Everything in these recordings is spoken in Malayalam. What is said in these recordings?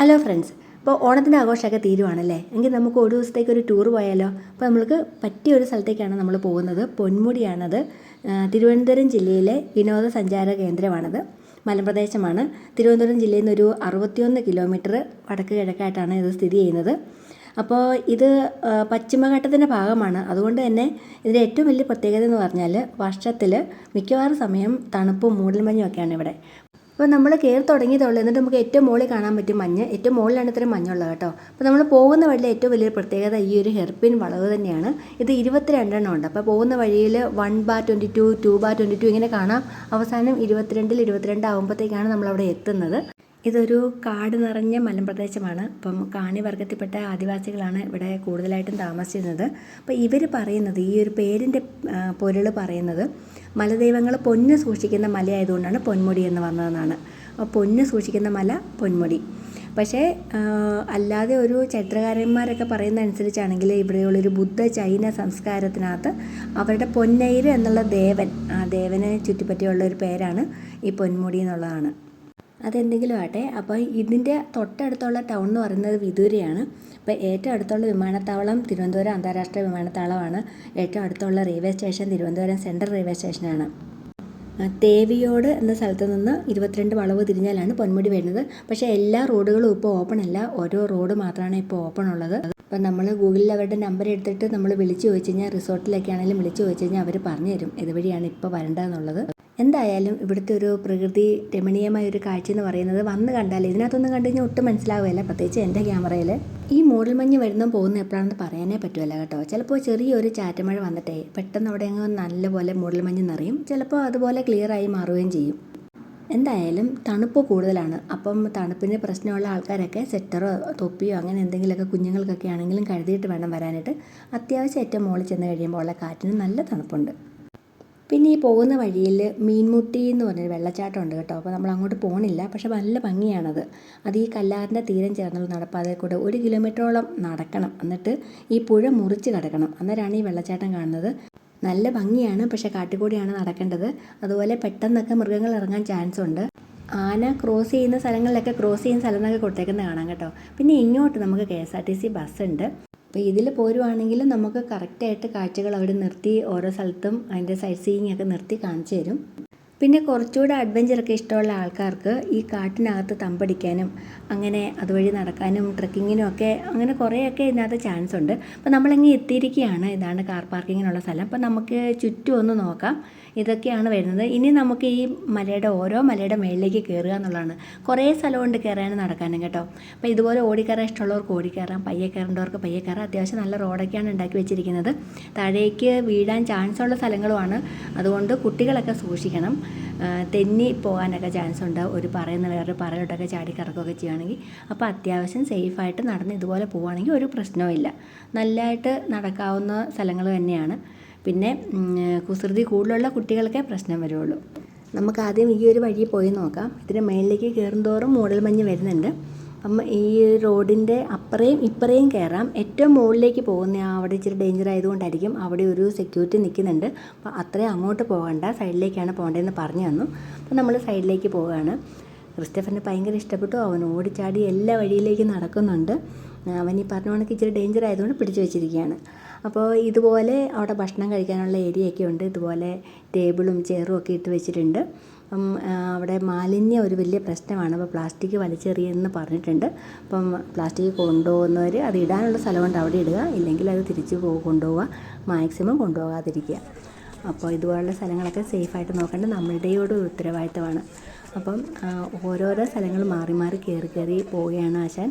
ഹലോ ഫ്രണ്ട്സ് ഇപ്പോൾ ഓണത്തിന്റെ ആഘോഷമൊക്കെ തീരുവാണല്ലേ? എങ്കിൽ നമുക്ക് ഒരു ദിവസത്തേക്ക് ഒരു ടൂർ പോയാലോ? അപ്പോൾ നമ്മൾക്ക് പറ്റിയ ഒരു സ്ഥലത്തേക്കാണ് നമ്മൾ പോകുന്നത്. പൊന്മുടിയാണത്. തിരുവനന്തപുരം ജില്ലയിലെ വിനോദസഞ്ചാര കേന്ദ്രമാണത്. മലപ്രദേശമാണ് തിരുവനന്തപുരം ജില്ലയിൽ നിന്ന് ഒരു അറുപത്തിയൊന്ന് കിലോമീറ്റർ വടക്ക് കിഴക്കായിട്ടാണ് ഇത് സ്ഥിതി ചെയ്യുന്നത്. അപ്പോൾ ഇത് പശ്ചിമഘട്ടത്തിന്റെ ഭാഗമാണ്. അതുകൊണ്ട് തന്നെ ഇതിന്റെ ഏറ്റവും വലിയ പ്രത്യേകത എന്ന് പറഞ്ഞാൽ വർഷത്തിൽ മിക്കവാറും സമയം തണുപ്പും മൂടൽമഞ്ഞും ഒക്കെയാണ് ഇവിടെ. അപ്പോൾ നമ്മൾ കയറി തുടങ്ങിയതുള്ളൂ എന്നിട്ട് നമുക്ക് ഏറ്റവും മുകളിൽ കാണാൻ പറ്റും മഞ്ഞ് ഏറ്റവും മുകളിലാണ് ഇത്രയും മഞ്ഞുള്ളത് കേട്ടോ. അപ്പോൾ നമ്മൾ പോകുന്ന വഴിയിലെ ഏറ്റവും വലിയൊരു പ്രത്യേകത ഈ ഒരു ഹെർപ്പിൻ വളവ് തന്നെയാണ്. ഇത് ഇരുപത്തിരണ്ടെണ്ണം ഉണ്ട്. അപ്പോൾ പോകുന്ന വഴിയിൽ one bar twenty two two bar twenty two ഇങ്ങനെ കാണാം. അവസാനം ഇരുപത്തിരണ്ടിൽ ഇരുപത്തിരണ്ട് ആകുമ്പോഴത്തേക്കാണ് നമ്മളവിടെ എത്തുന്നത്. ഇതൊരു കാട് നിറഞ്ഞ മലമ്പ്രദേശമാണ്. അപ്പം കാണി വർഗത്തിൽപ്പെട്ട ആദിവാസികളാണ് ഇവിടെ കൂടുതലായിട്ടും താമസിച്ചിരുന്നത്. അപ്പോൾ ഇവർ പറയുന്നത് ഈ ഒരു പേരിന്റെ പൊരുൾ പറയുന്നത് മലദൈവങ്ങൾ പൊന്ന് സൂക്ഷിക്കുന്ന മലയായതുകൊണ്ടാണ് പൊന്മുടി എന്ന് വന്നതെന്നാണ്. അപ്പോൾ പൊന്ന് സൂക്ഷിക്കുന്ന മല പൊന്മുടി. പക്ഷേ അല്ലാതെ ഒരു ചരിത്രകാരന്മാരൊക്കെ പറയുന്ന അനുസരിച്ചാണെങ്കിൽ ഇവിടെയുള്ളൊരു ബുദ്ധ ചൈന സംസ്കാരത്തിനകത്ത് അവരുടെ പൊന്നൈര് എന്നുള്ള ദേവൻ ആ ദേവനെ ചുറ്റിപ്പറ്റിയുള്ള ഒരു പേരാണ് ഈ പൊന്മുടി എന്നുള്ളതാണ്. അതെന്തെങ്കിലും ആട്ടെ അപ്പോൾ ഇതിന്റെ തൊട്ടടുത്തുള്ള ടൗൺ എന്ന് പറയുന്നത് വിദൂരയാണ്. അപ്പോൾ ഏറ്റവും അടുത്തുള്ള വിമാനത്താവളം തിരുവനന്തപുരം അന്താരാഷ്ട്ര വിമാനത്താവളമാണ്. ഏറ്റവും അടുത്തുള്ള railway station Thiruvananthapuram central railway സ്റ്റേഷനാണ്. തേവിയോട് എന്ന സ്ഥലത്ത് നിന്ന് ഇരുപത്തിരണ്ട് വളവ് തിരിഞ്ഞാലാണ് പൊന്മുടി വരുന്നത്. പക്ഷേ എല്ലാ റോഡുകളും ഇപ്പോൾ ഓപ്പൺ അല്ല. ഓരോ റോഡ് മാത്രമാണ് ഇപ്പോൾ ഓപ്പൺ ഉള്ളത്. അപ്പം നമ്മൾ ഗൂഗിളിൽ അവരുടെ നമ്പർ എടുത്തിട്ട് നമ്മൾ വിളിച്ചു ചോദിച്ചു കഴിഞ്ഞാൽ റിസോർട്ടിലൊക്കെ ആണെങ്കിലും വിളിച്ച് ചോദിച്ചു കഴിഞ്ഞാൽ അവർ പറഞ്ഞു തരും ഇതുവഴിയാണ് ഇപ്പോൾ വരേണ്ടതെന്നുള്ളത് എന്തായാലും ഇവിടുത്തെ ഒരു പ്രകൃതി രമണീയമായ ഒരു കാഴ്ച എന്ന് പറയുന്നത് വന്ന് കണ്ടാൽ ഇതിനകത്തൊന്നും കണ്ടു കഴിഞ്ഞാൽ ഒട്ടും മനസ്സിലാവുകയില്ല. പ്രത്യേകിച്ച് എന്റെ ക്യാമറയിൽ ഈ മൂടൽമഞ്ഞ് വരുന്നതും പോകുന്ന എപ്പോഴാണെന്ന് പറയാനേ പറ്റുമല്ല കേട്ടോ. ചിലപ്പോൾ ചെറിയൊരു ചാറ്റമഴ വന്നിട്ടേ പെട്ടെന്ന് അവിടെ അങ്ങ് നല്ലപോലെ മൂടൽമഞ്ഞ് നിറയും. ചിലപ്പോൾ അതുപോലെ ക്ലിയറായി മാറുകയും ചെയ്യും. എന്തായാലും തണുപ്പ് കൂടുതലാണ്. അപ്പം തണുപ്പിന് പ്രശ്നമുള്ള ആൾക്കാരൊക്കെ സെറ്ററോ തൊപ്പിയോ അങ്ങനെ എന്തെങ്കിലുമൊക്കെ കുഞ്ഞുങ്ങൾക്കൊക്കെ ആണെങ്കിലും കരുതിയിട്ട് വേണം വരാനായിട്ട്. അത്യാവശ്യം ഏറ്റവും മുകളിൽ ചെന്ന് കഴിയുമ്പോൾ ഉള്ള കാറ്റിന് നല്ല തണുപ്പുണ്ട്. പിന്നെ ഈ പോകുന്ന വഴിയിൽ മീൻമുട്ടി എന്ന് പറഞ്ഞൊരു വെള്ളച്ചാട്ടം ഉണ്ട് കേട്ടോ. അപ്പോൾ നമ്മൾ അങ്ങോട്ട് പോകണില്ല പക്ഷെ നല്ല ഭംഗിയാണത്. അത് ഈ കല്ലാറിന്റെ തീരം ചേർന്നുള്ള നടപ്പാതയിൽ കൂടെ ഒരു കിലോമീറ്ററോളം നടക്കണം. എന്നിട്ട് ഈ പുഴ മുറിച്ച് കിടക്കണം. അന്നേരമാണ് ഈ വെള്ളച്ചാട്ടം കാണുന്നത്. നല്ല ഭംഗിയാണ് പക്ഷെ കാട്ടിക്കൂടിയാണ് നടക്കേണ്ടത്. അതുപോലെ പെട്ടെന്നൊക്കെ മൃഗങ്ങൾ ഇറങ്ങാൻ ചാൻസ് ഉണ്ട്. ആന ക്രോസ് ചെയ്യുന്ന സ്ഥലങ്ങളിലൊക്കെ ക്രോസ് ചെയ്യുന്ന സ്ഥലം എന്നൊക്കെ കൊടുത്തേക്കുന്നത് കാണാം കേട്ടോ. പിന്നെ ഇങ്ങോട്ട് നമുക്ക് K S R T C bus ഉണ്ട്. അപ്പോൾ ഇതിൽ പോരുവാണെങ്കിൽ നമുക്ക് കറക്റ്റായിട്ട് കാഴ്ചകൾ അവിടെ നിർത്തി ഓരോ സ്ഥലത്തും അതിന്റെ സൈറ്റ് സീയിങ് ഒക്കെ നിർത്തി കാണിച്ചു തരും. പിന്നെ കുറച്ചുകൂടെ അഡ്വഞ്ചറൊക്കെ ഇഷ്ടമുള്ള ആൾക്കാർക്ക് ഈ കാട്ടിനകത്ത് തമ്പടിക്കാനും അങ്ങനെ അതുവഴി നടക്കാനും ട്രക്കിങ്ങിനും ഒക്കെ അങ്ങനെ കുറേയൊക്കെ ഇതിനകത്ത് ചാൻസ് ഉണ്ട് അപ്പോൾ നമ്മളങ്ങ് എത്തിയിരിക്കുകയാണ്. ഇതാണ് കാർ പാർക്കിങ്ങിനുള്ള സ്ഥലം. അപ്പോൾ നമുക്ക് ചുറ്റും ഒന്ന് നോക്കാം. ഇതൊക്കെയാണ് വരുന്നത്. ഇനി നമുക്ക് ഈ മലയുടെ ഓരോ മലയുടെ മേളിലേക്ക് കയറുക എന്നുള്ളതാണ്. കുറേ സ്ഥലമുണ്ട് കയറാനും നടക്കാനും കേട്ടോ. അപ്പോൾ ഇതുപോലെ ഓടിക്കയറാൻ ഇഷ്ടമുള്ളവർക്ക് ഓടിക്കയറാം. പയ്യെ കയറേണ്ടവർക്ക് പയ്യെ കയറാം. അത്യാവശ്യം നല്ല റോഡൊക്കെയാണ് ഉണ്ടാക്കി വെച്ചിരിക്കുന്നത്. താഴേക്ക് വീഴാൻ ചാൻസ് ഉള്ള സ്ഥലങ്ങളുമാണ്. അതുകൊണ്ട് കുട്ടികളൊക്കെ സൂക്ഷിക്കണം. തെന്നി പോകാനൊക്കെ ചാൻസ് ഉണ്ട് ഒരു പറയുന്ന വേറൊരു പറയോട്ടൊക്കെ ചാടി കറക്കുകയൊക്കെ ചെയ്യുകയാണെങ്കിൽ. അപ്പോൾ അത്യാവശ്യം സേഫായിട്ട് നടന്ന് ഇതുപോലെ പോവുകയാണെങ്കിൽ ഒരു പ്രശ്നവും ഇല്ല നല്ലതായിട്ട് നടക്കാവുന്ന സ്ഥലങ്ങൾ തന്നെയാണ്. പിന്നെ കുസൃതി കൂടുതലുള്ള കുട്ടികൾക്കേ പ്രശ്നം വരുള്ളൂ. നമുക്ക് ആദ്യം ഈ ഒരു വഴി പോയി നോക്കാം. ഇതിന് മേളിലേക്ക് കയറുന്തോറും മൂടൽമഞ്ഞ് വരുന്നുണ്ട്. അപ്പം ഈ റോഡിന്റെ അപ്പുറയും ഇപ്പുറയും കയറാം. ഏറ്റവും മുകളിലേക്ക് പോകുന്ന അവിടെ ഇച്ചിരി ഡേഞ്ചർ ആയതുകൊണ്ടായിരിക്കും അവിടെ ഒരു സെക്യൂരിറ്റി നിൽക്കുന്നുണ്ട്. അപ്പോൾ അത്രയും അങ്ങോട്ട് പോകണ്ട. സൈഡിലേക്കാണ് പോകേണ്ടതെന്ന് പറഞ്ഞു തന്നു. അപ്പോൾ നമ്മൾ സൈഡിലേക്ക് പോവുകയാണ്. ക്രിസ്റ്റഫറിന് ഭയങ്കര ഇഷ്ടപ്പെട്ടു. അവൻ ഓടിച്ചാടി എല്ലാ വഴിയിലേക്കും നടക്കുന്നുണ്ട്. അവൻ ഈ പറഞ്ഞ കണക്ക് ഇച്ചിരി ഡേഞ്ചർ ആയതുകൊണ്ട് പിടിച്ചു വെച്ചിരിക്കുകയാണ്. അപ്പോൾ ഇതുപോലെ അവിടെ ഭക്ഷണം കഴിക്കാനുള്ള ഏരിയയൊക്കെ ഉണ്ട്. ഇതുപോലെ ടേബിളും ചെയറും ഒക്കെ ഇട്ട് വെച്ചിട്ടുണ്ട്. അപ്പം അവിടെ മാലിന്യം ഒരു വലിയ പ്രശ്നമാണ്. അപ്പോൾ പ്ലാസ്റ്റിക് വലിച്ചെറിയെന്ന് പറഞ്ഞിട്ടുണ്ട്. അപ്പം പ്ലാസ്റ്റിക് കൊണ്ടുപോകുന്നവർ അത് ഇടാനുള്ള സ്ഥലമുണ്ട് അവിടെ ഇടുക. ഇല്ലെങ്കിൽ അത് തിരിച്ച് കൊണ്ടുപോവുക മാക്സിമം കൊണ്ടുപോകാതിരിക്കുക. അപ്പോൾ ഇതുപോലുള്ള സ്ഥലങ്ങളൊക്കെ സേഫായിട്ട് നോക്കേണ്ടത് നമ്മളുടെയോട് ഉത്തരവാദിത്തമാണ്. അപ്പം ഓരോരോ സ്ഥലങ്ങൾ മാറി മാറി കയറി കയറി പോവുകയാണ് ആശാൻ.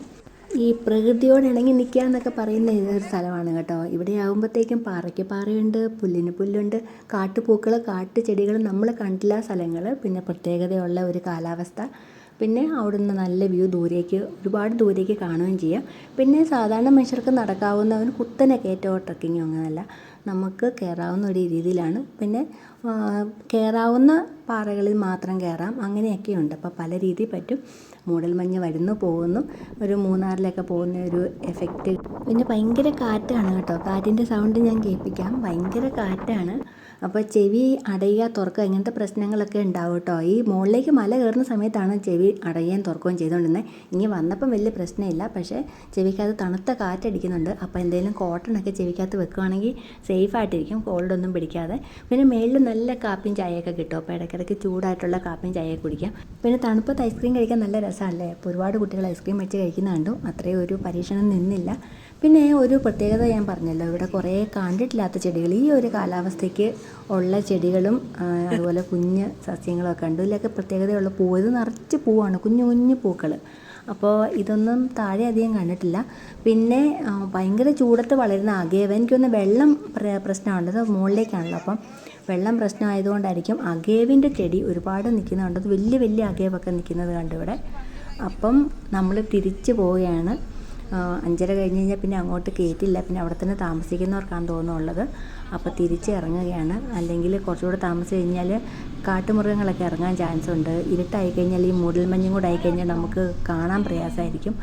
ഈ പ്രകൃതിയോട് ഇണങ്ങി നിൽക്കുക എന്നൊക്കെ പറയുന്ന ഒരു സ്ഥലമാണ് കേട്ടോ. ഇവിടെ ആകുമ്പോഴത്തേക്കും പാറയ്ക്ക് പാറയുണ്ട് പുല്ലിന് പുല്ലുണ്ട് കാട്ടുപൂക്കൾ കാട്ടുചെടികൾ നമ്മൾ കണ്ടില്ല സ്ഥലങ്ങൾ പിന്നെ പ്രത്യേകതയുള്ള ഒരു കാലാവസ്ഥ. പിന്നെ അവിടുന്ന് നല്ല വ്യൂ ദൂരേക്ക് ഒരുപാട് ദൂരേക്ക് കാണുകയും ചെയ്യാം. പിന്നെ സാധാരണ മനുഷ്യർക്ക് നടക്കാവുന്നവന് കുത്തനെ കയറ്റോ ട്രക്കിങ്ങോ അങ്ങനെയല്ല. നമുക്ക് കയറാവുന്ന ഒരു രീതിയിലാണ്. പിന്നെ കയറാവുന്ന പാറകളിൽ മാത്രം കയറാം. അങ്ങനെയൊക്കെ ഉണ്ട് അപ്പോൾ പല രീതിയിൽ പറ്റും. മൂടൽമഞ്ഞ് വരുന്നു പോകുന്നു. ഒരു മൂന്നാറിലൊക്കെ പോകുന്ന ഒരു എഫക്റ്റ് പിന്നെ ഭയങ്കര കാറ്റാണ് കേട്ടോ. കാറ്റിന്റെ സൗണ്ട് ഞാൻ കേൾപ്പിക്കാം. ഭയങ്കര കാറ്റാണ്. അപ്പോൾ ചെവി അടയുക തുറക്കുക ഇങ്ങനത്തെ പ്രശ്നങ്ങളൊക്കെ ഉണ്ടാവും കേട്ടോ. ഈ മുകളിലേക്ക് മല കയറുന്ന സമയത്താണ് ചെവി അടയുകയും തുറക്കുകയും ചെയ്തുകൊണ്ടിരുന്നത്. ഇനി വന്നപ്പം വലിയ പ്രശ്നമില്ല. പക്ഷേ ചെവിക്കകത്ത് തണുത്ത കാറ്റടിക്കുന്നുണ്ട് അപ്പോൾ എന്തെങ്കിലും കോട്ടണൊക്കെ ചെവിക്കകത്ത് വെക്കുകയാണെങ്കിൽ സേഫ് ആയിട്ടിരിക്കും. കോൾഡൊന്നും പിടിക്കാതെ. പിന്നെ മേളിൽ നല്ല കാപ്പിയും ചായയൊക്കെ കിട്ടും. അപ്പോൾ ഇടയ്ക്കിടയ്ക്ക് ചൂടായിട്ടുള്ള കാപ്പിയും ചായയൊക്കെ കുടിക്കാം. പിന്നെ തണുപ്പത്ത് ഐസ്ക്രീം കഴിക്കാൻ നല്ല രസമല്ലേ? അപ്പോൾ ഒരുപാട് കുട്ടികൾ ഐസ്ക്രീം വെച്ച് കഴിക്കുന്ന കണ്ടു. അത്രയും ഒരു പരീക്ഷണം നിന്നില്ല. പിന്നെ ഒരു പ്രത്യേകത ഞാൻ പറഞ്ഞല്ലോ. ഇവിടെ കുറേ കണ്ടിട്ടില്ലാത്ത ചെടികൾ. ഈ ഒരു കാലാവസ്ഥയ്ക്ക് ഉള്ള ചെടികളും അതുപോലെ കുഞ്ഞ് സസ്യങ്ങളൊക്കെ ഉണ്ട് ഇതിലൊക്കെ പ്രത്യേകതയുള്ള. പൂവ് ഇത് നിറച്ച് പൂവാണ്. കുഞ്ഞു കുഞ്ഞു പൂക്കൾ അപ്പോൾ ഇതൊന്നും താഴെ അധികം കണ്ടിട്ടില്ല. പിന്നെ ഭയങ്കര ചൂടത്ത് വളരുന്ന അകേവ എനിക്കൊന്ന് വെള്ളം പ്ര പ്രശ്നമുണ്ട്. അത് മുകളിലേക്കാണല്ലോ അപ്പം വെള്ളം പ്രശ്നമായതുകൊണ്ടായിരിക്കും അകേവിന്റെ ചെടി ഒരുപാട് നിൽക്കുന്നുണ്ട് വലിയ വലിയ അകേവൊക്കെ നിൽക്കുന്നത് കണ്ടു ഇവിടെ. അപ്പം നമ്മൾ തിരിച്ചു പോവുകയാണ്. അഞ്ചര കഴിഞ്ഞ് കഴിഞ്ഞാൽ പിന്നെ അങ്ങോട്ട് കയറ്റില്ല. പിന്നെ അവിടെ തന്നെ താമസിക്കുന്നവർക്കാണ് തോന്നുന്നുള്ളത്. അപ്പോൾ തിരിച്ച് ഇറങ്ങുകയാണ്. അല്ലെങ്കിൽ കുറച്ചുകൂടെ താമസിച്ച് കഴിഞ്ഞാൽ കാട്ടുമൃഗങ്ങളൊക്കെ ഇറങ്ങാൻ ചാൻസ് ഉണ്ട്. ഇരുട്ടായി കഴിഞ്ഞാൽ ഈ മൂടൽമഞ്ഞും കൂടെ ആയിക്കഴിഞ്ഞാൽ നമുക്ക് കാണാൻ പ്രയാസമായിരിക്കും.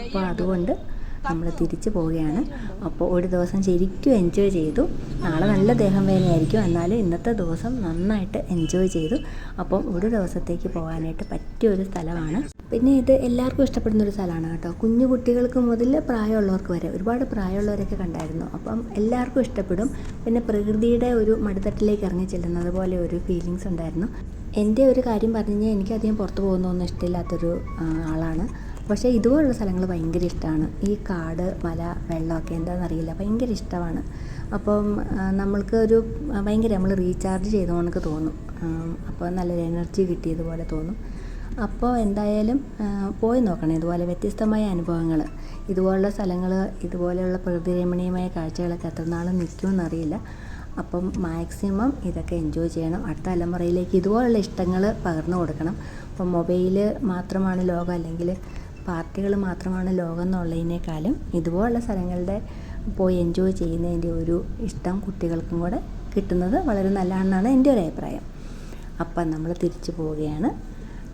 അപ്പോൾ അതുകൊണ്ട് നമ്മൾ തിരിച്ചു പോവുകയാണ്. അപ്പോൾ ഒരു ദിവസം ശരിക്കും എൻജോയ് ചെയ്തു. നാളെ നല്ല ദേഹം വേദനയായിരിക്കും. എന്നാലും ഇന്നത്തെ ദിവസം നന്നായിട്ട് എൻജോയ് ചെയ്തു. അപ്പം ഒരു ദിവസത്തേക്ക് പോകാനായിട്ട് പറ്റിയ ഒരു സ്ഥലമാണ്. പിന്നെ ഇത് എല്ലാവർക്കും ഇഷ്ടപ്പെടുന്ന ഒരു സ്ഥലമാണ് കേട്ടോ. കുഞ്ഞു കുട്ടികൾക്ക് മുതൽ പ്രായമുള്ളവർക്ക് വരെ ഒരുപാട് പ്രായമുള്ളവരൊക്കെ കണ്ടായിരുന്നു. അപ്പം എല്ലാവർക്കും ഇഷ്ടപ്പെടും. പിന്നെ പ്രകൃതിയുടെ ഒരു മടുത്തട്ടിലേക്ക് ഇറങ്ങി ചെല്ലുന്നത് പോലെ ഒരു ഫീലിങ്സ് ഉണ്ടായിരുന്നു. എന്റെ ഒരു കാര്യം പറഞ്ഞു കഴിഞ്ഞാൽ എനിക്കധികം പുറത്ത് പോകുന്നതൊന്നും ഇഷ്ടമില്ലാത്തൊരു ആളാണ്. പക്ഷേ ഇതുപോലുള്ള സ്ഥലങ്ങൾ ഭയങ്കര ഇഷ്ടമാണ്. ഈ കാട് മല വെള്ളമൊക്കെ എന്താണെന്നറിയില്ല ഭയങ്കര ഇഷ്ടമാണ്. അപ്പം നമ്മൾക്ക് ഒരു ഭയങ്കര നമ്മൾ റീചാർജ് ചെയ്ത കണക്ക് തോന്നും. അപ്പോൾ നല്ലൊരു എനർജി കിട്ടിയതുപോലെ തോന്നും. അപ്പോൾ എന്തായാലും പോയി നോക്കണം ഇതുപോലെ വ്യത്യസ്തമായ അനുഭവങ്ങൾ ഇതുപോലുള്ള സ്ഥലങ്ങൾ ഇതുപോലെയുള്ള പ്രകൃതിരമണീയമായ കാഴ്ചകളൊക്കെ എത്ര നാൾ നിൽക്കുമെന്നറിയില്ല. അപ്പം മാക്സിമം ഇതൊക്കെ എൻജോയ് ചെയ്യണം. അടുത്ത തലമുറയിലേക്ക് ഇതുപോലുള്ള ഇഷ്ടങ്ങൾ പകർന്നു കൊടുക്കണം. അപ്പം മൊബൈൽ മാത്രമാണ് ലോകം അല്ലെങ്കിൽ പാർട്ടികൾ മാത്രമാണ് ലോകം എന്നുള്ളതിനേക്കാളും ഇതുപോലുള്ള സ്ഥലങ്ങളുടെ പോയി എൻജോയ് ചെയ്യുന്നതിന്റെ ഒരു ഇഷ്ടം കുട്ടികൾക്കും കൂടെ കിട്ടുന്നത് വളരെ നല്ലതാണെന്നാണ് എന്റെ ഒരു അഭിപ്രായം. അപ്പം നമ്മൾ തിരിച്ചു പോവുകയാണ്.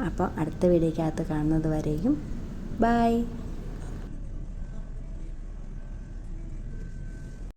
അപ്പോൾ അടുത്ത വീഡിയോക്കകത്ത് കാണുന്നത് വരെയും ബായ്